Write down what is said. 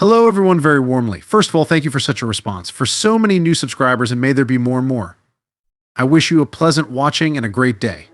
Hello, everyone, very warmly. First of all, thank you for such a response. For so many new subscribers, and may there be more and more. I wish you a pleasant watching and a great day.